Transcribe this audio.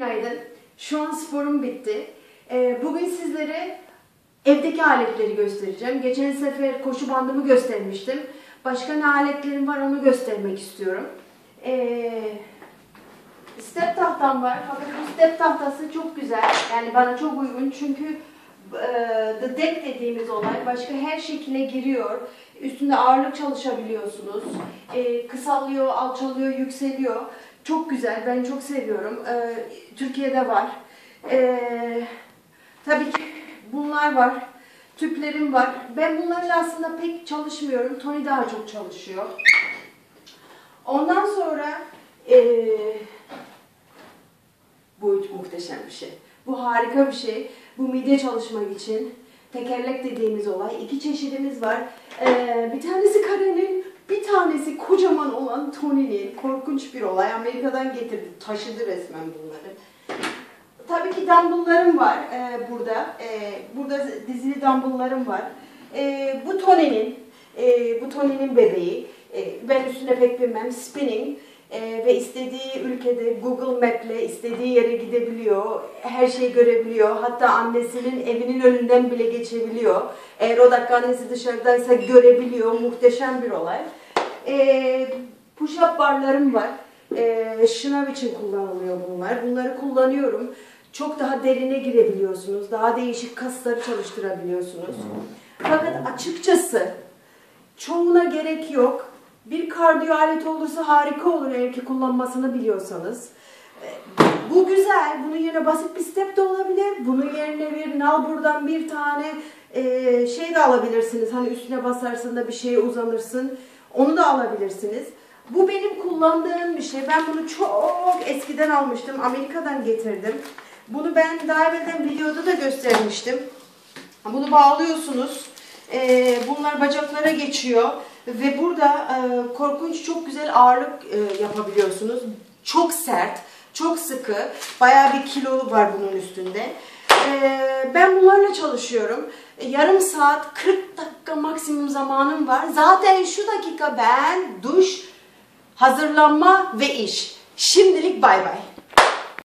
Günaydın. Şu an sporum bitti. Ee, bugün sizlere evdeki aletleri göstereceğim. Geçen sefer koşu bandımı göstermiştim. Başka ne aletlerim var onu göstermek istiyorum. Ee, step tahtam var. Fakat bu step tahtası çok güzel. Yani bana çok uygun çünkü e, the deck dediğimiz olay başka her şekilde giriyor. Üstünde ağırlık çalışabiliyorsunuz. E, kısalıyor, alçalıyor, yükseliyor. Çok güzel. Ben çok seviyorum. E, Türkiye'de var. E, tabii ki bunlar var. Tüplerim var. Ben bunlarla aslında pek çalışmıyorum. Tony daha çok çalışıyor. Ondan sonra e, bu muhteşem bir şey. Bu harika bir şey. Bu midye çalışmak için tekerlek dediğimiz olay. İki çeşidimiz var. Ee, bir tanesi karenin, bir tanesi kocaman olan Tony'nin. Korkunç bir olay. Amerika'dan getirdi. Taşıdı resmen bunları. Tabii ki dumbbell'larım var e, burada. E, burada dizili dumbbell'larım var. E, bu Tony'nin, e, bu Tony'nin bebeği. E, ben üstüne pek bilmem. Spinning. E, ve istediği ülkede Google Map'le istediği yere gidebiliyor. Her şeyi görebiliyor. Hatta annesinin evinin önünden bile geçebiliyor. Eğer o dakika annesi dışarıdaysa görebiliyor. Muhteşem bir olay. E, push-up barlarım var. E, şınav için kullanılıyor bunlar. Bunları kullanıyorum. Çok daha derine girebiliyorsunuz. Daha değişik kasları çalıştırabiliyorsunuz. Fakat açıkçası çoğuna gerek yok. Bir kardiyo aleti olursa harika olur eğer ki kullanmasını biliyorsanız. E, Bu güzel. Bunun yerine basit bir step de olabilir. Bunun yerine bir nalburdan bir tane e, şey de alabilirsiniz. Hani üstüne basarsın da bir şeye uzanırsın. Onu da alabilirsiniz. Bu benim kullandığım bir şey. Ben bunu çok eskiden almıştım. Amerika'dan getirdim. Bunu ben daha evvelden videoda da göstermiştim. Bunu bağlıyorsunuz. Ee, bunlar bacaklara geçiyor. Ve burada e, korkunç çok güzel ağırlık e, yapabiliyorsunuz. Çok sert, çok sıkı. Bayağı bir kilo var bunun üstünde. Ee, ben bunlarla çalışıyorum. E, Yarım saat, 40 dakika maksimum zamanım var. Zaten şu dakika ben duş, hazırlanma ve iş. Şimdilik bay bay.